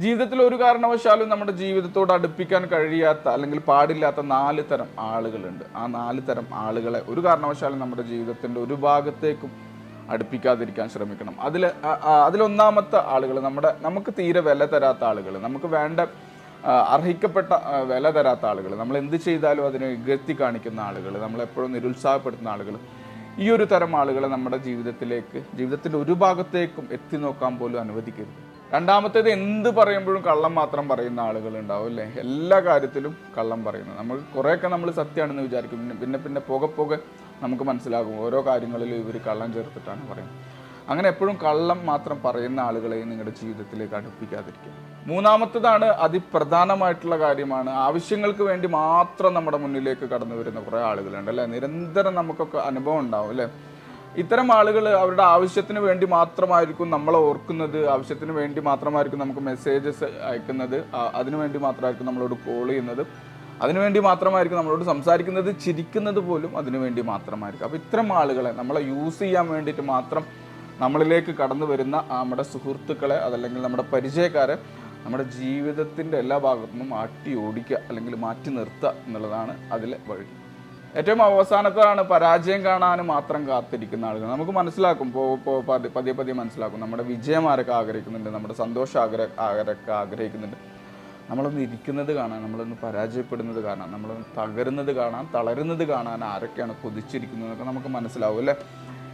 ജീവിതത്തിൽ ഒരു കാരണവശാലും നമ്മുടെ ജീവിതത്തോട് അടുപ്പിക്കാൻ കഴിയാത്ത അല്ലെങ്കിൽ പാടില്ലാത്ത നാല് തരം ആളുകളുണ്ട്. ആ നാല് തരം ആളുകളെ ഒരു കാരണവശാലും നമ്മുടെ ജീവിതത്തിന്റെ ഒരു ഭാഗത്തേക്കും അടുപ്പിക്കാതിരിക്കാൻ ശ്രമിക്കണം. അതിൽ അതിലൊന്നാമത്തെ ആളുകൾ നമ്മുടെ നമുക്ക് തീരെ വില തരാത്ത ആളുകൾ നമുക്ക് വേണ്ട അർഹിക്കപ്പെട്ട വില തരാത്ത ആളുകൾ നമ്മൾ എന്ത് ചെയ്താലും അതിനെ ഇകഴ്ത്തി കാണിക്കുന്ന ആളുകൾ നമ്മളെപ്പോഴും നിരുത്സാഹപ്പെടുത്തുന്ന ആളുകൾ ഈ ഒരു തരം ആളുകളെ നമ്മുടെ ജീവിതത്തിലേക്ക് ജീവിതത്തിന്റെ ഒരു ഭാഗത്തേക്കും എത്തി നോക്കാൻ പോലും അനുവദിക്കരുത്. രണ്ടാമത്തേത് എന്ത് പറയുമ്പോഴും കള്ളം മാത്രം പറയുന്ന ആളുകൾ ഉണ്ടാവും അല്ലേ? എല്ലാ കാര്യത്തിലും കള്ളം പറയുന്നത്. നമ്മൾ കുറേയൊക്കെ നമ്മൾ സത്യമാണെന്ന് വിചാരിക്കും. പിന്നെ പിന്നെ പിന്നെ പോകെ പോകെ നമുക്ക് മനസ്സിലാകും. ഓരോ കാര്യങ്ങളിലും ഇവർ കള്ളം ചേർത്തിട്ടാണ് പറയുന്നത്. അങ്ങനെ എപ്പോഴും കള്ളം മാത്രം പറയുന്ന ആളുകളെ നിങ്ങളുടെ ജീവിതത്തിലേക്ക് അടുപ്പിക്കാതിരിക്കുക. മൂന്നാമത്തതാണ് അതിപ്രധാനമായിട്ടുള്ള കാര്യമാണ് ആവശ്യങ്ങൾക്ക് വേണ്ടി മാത്രം നമ്മുടെ മുന്നിലേക്ക് കടന്നു വരുന്ന കുറേ ആളുകളുണ്ട് അല്ലേ? നിരന്തരം നമുക്കൊക്കെ അനുഭവം ഉണ്ടാവും അല്ലേ? ഇത്തരം ആളുകൾ അവരുടെ ആവശ്യത്തിന് വേണ്ടി മാത്രമായിരിക്കും നമ്മളെ ഓർക്കുന്നത് ആവശ്യത്തിന് വേണ്ടി മാത്രമായിരിക്കും നമുക്ക് മെസ്സേജസ് അയക്കുന്നത് അതിനുവേണ്ടി അതിനു വേണ്ടി മാത്രമായിരിക്കും നമ്മളോട് കോൾ ചെയ്യുന്നത്. അതിനുവേണ്ടി മാത്രമായിരിക്കും നമ്മളോട് സംസാരിക്കുന്നത് ചിരിക്കുന്നത് പോലും അതിനു വേണ്ടി മാത്രമായിരിക്കും. അപ്പോൾ ഇത്തരം ആളുകളെ നമ്മളെ യൂസ് ചെയ്യാൻ വേണ്ടിയിട്ട് മാത്രം നമ്മളിലേക്ക് കടന്നു വരുന്ന നമ്മുടെ സുഹൃത്തുക്കളെ അതല്ലെങ്കിൽ നമ്മുടെ പരിചയക്കാരെ നമ്മുടെ ജീവിതത്തിന്റെ എല്ലാ ഭാഗത്തു മാറ്റി ഓടിക്കുക അല്ലെങ്കിൽ മാറ്റി നിർത്തുക എന്നുള്ളതാണ് അതിലെ വഴി. ഏറ്റവും അവസാനത്താണ് പരാജയം കാണാൻ മാത്രം കാത്തിരിക്കുന്ന ആളുകൾ. നമുക്ക് മനസ്സിലാക്കും പതി- പതിയെ പതിയെ മനസ്സിലാക്കും. നമ്മുടെ വിജയം ആരൊക്കെ ആഗ്രഹിക്കുന്നുണ്ട് നമ്മുടെ സന്തോഷം ആഗ്രഹ ആരൊക്കെ ആഗ്രഹിക്കുന്നുണ്ട്. നമ്മളൊന്ന് ഇരിക്കുന്നത് കാണാൻ നമ്മളൊന്ന് പരാജയപ്പെടുന്നത് കാണാൻ നമ്മളൊന്ന് തകരുന്നത് കാണാൻ തളരുന്നത് കാണാൻ ആരൊക്കെയാണ് കൊതിച്ചിരിക്കുന്നതൊക്കെ നമുക്ക് മനസ്സിലാവും അല്ലേ?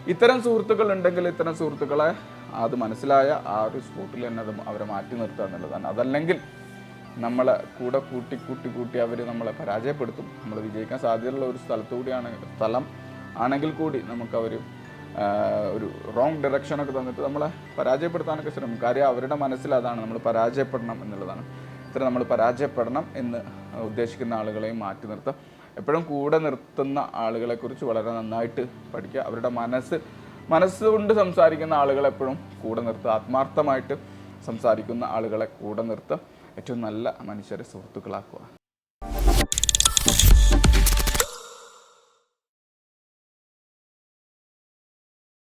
ഇത്തരം സുഹൃത്തുക്കൾ ഉണ്ടെങ്കിൽ ഇത്തരം സുഹൃത്തുക്കളെ അത് മനസ്സിലായ ആ ഒരു സ്പോട്ടിൽ തന്നെ അത് അവരെ മാറ്റി നിർത്തുക എന്നുള്ളതാണ്. അതല്ലെങ്കിൽ നമ്മളെ കൂടെ കൂട്ടി കൂട്ടി കൂട്ടി അവർ നമ്മളെ പരാജയപ്പെടുത്തും. നമ്മൾ വിജയിക്കാൻ സാധ്യതയുള്ള ഒരു സ്ഥലത്തു കൂടിയാണ് സ്ഥലം ആണെങ്കിൽ കൂടി നമുക്കവർ ഒരു റോങ് ഡയറക്ഷനൊക്കെ തന്നിട്ട് നമ്മളെ പരാജയപ്പെടുത്താനൊക്കെ ശ്രമിക്കും. കാര്യം അവരുടെ മനസ്സിൽ അതാണ് നമ്മൾ പരാജയപ്പെടണം എന്നുള്ളതാണ്. ഇത്ര നമ്മൾ പരാജയപ്പെടണം എന്ന് ഉദ്ദേശിക്കുന്ന ആളുകളെയും മാറ്റി നിർത്തുക എപ്പോഴും കൂടെ നിർത്തുന്ന ആളുകളെക്കുറിച്ച് വളരെ നന്നായിട്ട് പഠിക്കുക. അവരുടെ മനസ്സ് മനസ്സുകൊണ്ട് സംസാരിക്കുന്ന ആളുകളെപ്പോഴും കൂടെ നിർത്തുക. ആത്മാർത്ഥമായിട്ട് സംസാരിക്കുന്ന ആളുകളെ കൂടെ നിർത്തുക. ഏറ്റവും നല്ല മനുഷ്യരെ സുഹൃത്തുക്കളാക്കുക.